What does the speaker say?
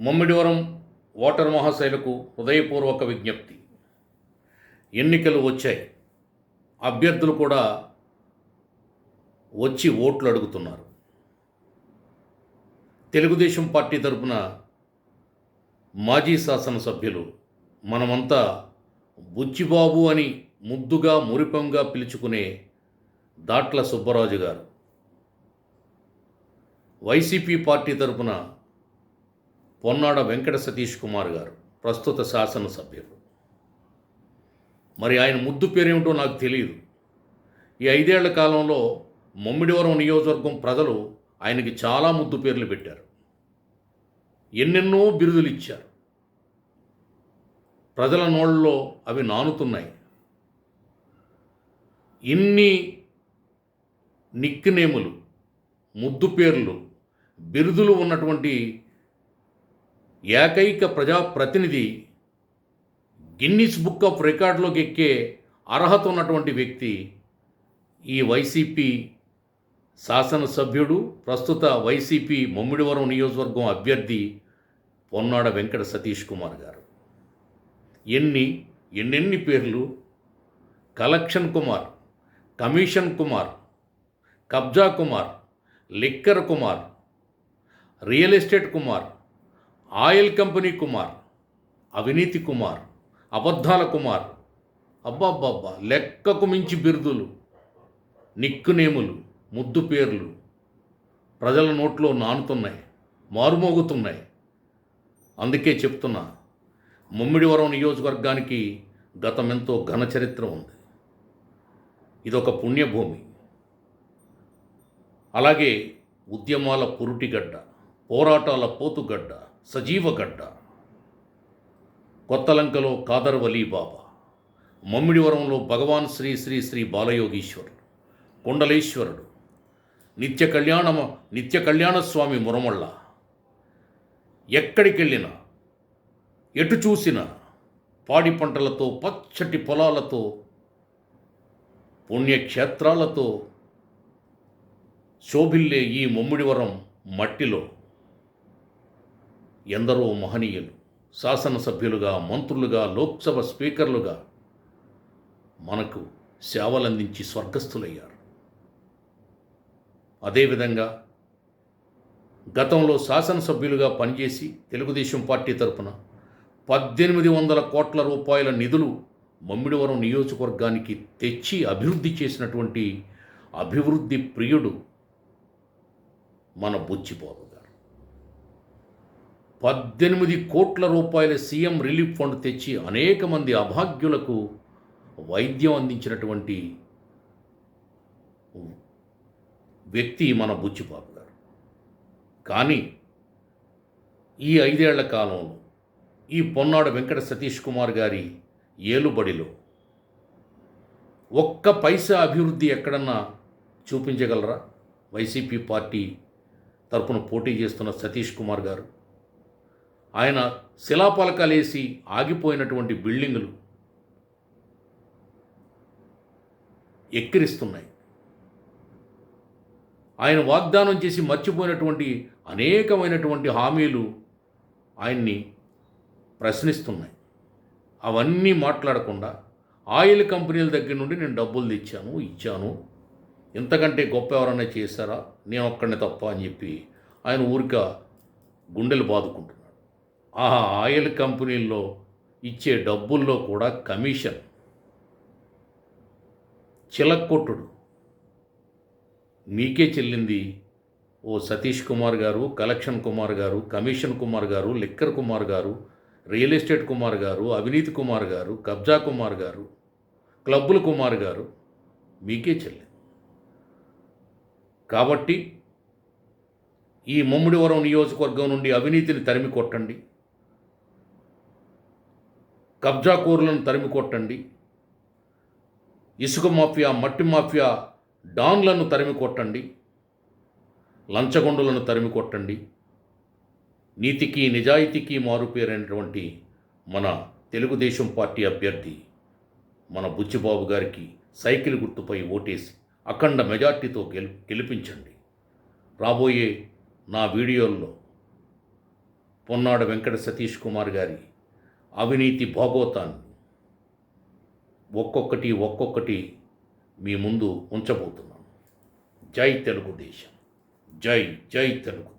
Mummidivaram voter మహాశైలకు హృదయపూర్వక విజ్ఞప్తి. ఎన్నికలు వచ్చాయి. అభ్యర్థులు కూడా వచ్చి ఓట్లు అడుగుతున్నారు. తెలుగుదేశం పార్టీ తరపున మాజీ శాసనసభ్యులు మనమంతా బుచ్చిబాబు అని ముద్దుగా మురిపంగా పిలుచుకునే దాట్ల సుబ్బరాజు గారు. వైసీపీ పార్టీ తరపున పొన్నాడ వెంకట సతీష్ కుమార్ గారు ప్రస్తుత శాసనసభ్యులు. మరి ఆయన ముద్దు పేరేమిటో నాకు తెలియదు ఈ ఐదేళ్ళ కాలంలో ముమ్మిడివరం నియోజకవర్గం ప్రజలు ఆయనకి చాలా ముద్దు పేర్లు పెట్టారు. ఎన్నెన్నో బిరుదులు ఇచ్చారు. ప్రజల నోళ్ళలో అవి నానుతున్నాయి. ఇన్ని నిక్నేములు ముద్దు పేర్లు బిరుదులు ఉన్నటువంటి ఏకైక ప్రజాప్రతినిధి గిన్నిస్ బుక్ ఆఫ్ రికార్డులోకి ఎక్కే అర్హత ఉన్నటువంటి వ్యక్తి ఈ వైసీపీ శాసనసభ్యుడు ప్రస్తుత వైసీపీ ముమ్మిడివరం నియోజకవర్గం అభ్యర్థి పొన్నాడ వెంకట సతీష్ కుమార్ గారు. ఎన్ని ఎన్నెన్ని పేర్లు? కలెక్షన్ కుమార్ కమిషన్ కుమార్ కబ్జా Kumar liquor Kumar real estate Kumar oil company Kumar అవినీతి కుమార్ అబద్ధాల కుమార్. అబ్బాబ్బాబ్బా లెక్కకు మించి బిరుదులు నిక్కునేములు ముద్దు పేర్లు. ప్రజల నోట్లో నానుతున్నాయి మారుమోగుతున్నాయి. అందుకే చెప్తున్నా ముమ్మిడివరం నియోజకవర్గానికి గతమెంతో ఘన చరిత్ర ఉంది. ఇదొక పుణ్యభూమి. అలాగే ఉద్యమాల పురుటిగడ్డ పోరాటాల పోతుగడ్డ. సజీవగడ్డ కొత్తలంకలో కాదర్వలీ బాబా మమ్మిడివరంలో భగవాన్ శ్రీ శ్రీ శ్రీ బాలయోగీశ్వరుడు కుండలేశ్వరుడు నిత్య కళ్యాణ నిత్య కళ్యాణ స్వామి మురమళ్ళ. ఎక్కడికి వెళ్ళినా ఎటు చూసినా పాడి పంటలతో పచ్చటి పొలాలతో పుణ్యక్షేత్రాలతో శోభిల్లే ఈ ముమ్మిడివరం మట్టిలో ఎందరో మహనీయులు శాసనసభ్యులుగా మంత్రులుగా లోక్సభ స్పీకర్లుగా మనకు సేవలందించి స్వర్గస్థులయ్యారు. అదేవిధంగా గతంలో శాసనసభ్యులుగా పనిచేసి తెలుగుదేశం పార్టీ తరపున పద్దెనిమిది వందల కోట్ల రూపాయల నిధులు మమ్మిడివరం నియోజకవర్గానికి తెచ్చి అభివృద్ధి చేసినటువంటి అభివృద్ధి ప్రియుడు మన బుచ్చిబాబు గారు. పద్దెనిమిది కోట్ల రూపాయల సీఎం రిలీఫ్ ఫండ్ తెచ్చి అనేక మంది అభాగ్యులకు వైద్యం అందించినటువంటి వ్యక్తి మన బుచ్చిబాబు గారు. కానీ ఈ ఐదేళ్ళ కాలంలో ఈ పొన్నాడు వెంకట సతీష్ కుమార్ గారి ఏలుబడిలో ఒక్క పైసా అభివృద్ధి ఎక్కడన్నా చూపించగలరా? వైసీపీ పార్టీ తరపున పోటీ చేస్తున్న సతీష్ కుమార్ గారు. ఆయన శిలాపలకలేసి ఆగిపోయినటువంటి బిల్డింగులు ఎక్కిరిస్తున్నాయి. ఆయన వాగ్దానం చేసి మర్చిపోయినటువంటి అనేకమైనటువంటి హామీలు ఆయన్ని ప్రశ్నిస్తున్నాయి. అవన్నీ మాట్లాడకుండా ఆయిల్ కంపెనీల దగ్గర నుండి నేను డబ్బులు తెచ్చాను ఇచ్చాను. ఇంతకంటే గొప్ప ఎవరైనా చేశారా? నేను ఒక్కడిని తప్ప అని చెప్పి ఆయన ఊరిక గుండెలు బాదుకుంటున్నాను ఆ ఆయిల్ కంపెనీల్లో ఇచ్చే డబ్బుల్లో కూడా కమిషన్. చిలక్కొట్టుడు. మీకే చెల్లింది ఓ సతీష్ కుమార్ గారు కలెక్షన్ కుమార్ గారు కమిషన్ కుమార్ గారు లిక్కర్ కుమార్ గారు రియల్ ఎస్టేట్ కుమార్ గారు అవినీతి కుమార్ గారు కబ్జా కుమార్ గారు క్లబ్బుల కుమార్ గారు మీకే చెల్లింది. కాబట్టి ఈ ముమ్మిడివరం నియోజకవర్గం నుండి అవినీతిని తరిమి కొట్టండి కబ్జాకోరులను తరిమి కొట్టండి ఇసుక మాఫియా మట్టి మాఫియా డాన్లను తరిమి కొట్టండి లంచగొండులను తరిమి కొట్టండి నీతికి నిజాయితీకి మారుపేరైనటువంటి మన తెలుగుదేశం పార్టీ అభ్యర్థి మన బుచ్చిబాబు గారికి సైకిల్ గుర్తుపై ఓటేసి అఖండ మెజార్టీతో గెలు గెలిపించండి. రాబోయే నా వీడియోల్లో పొన్నాడ వెంకట సతీష్ కుమార్ గారి అవినీతి భోగోతాన్ని ఒక్కొక్కటి ఒక్కొక్కటి మీ ముందు ఉంచబోతున్నాను. జై తెలుగుదేశం. జై జై తెలుగు.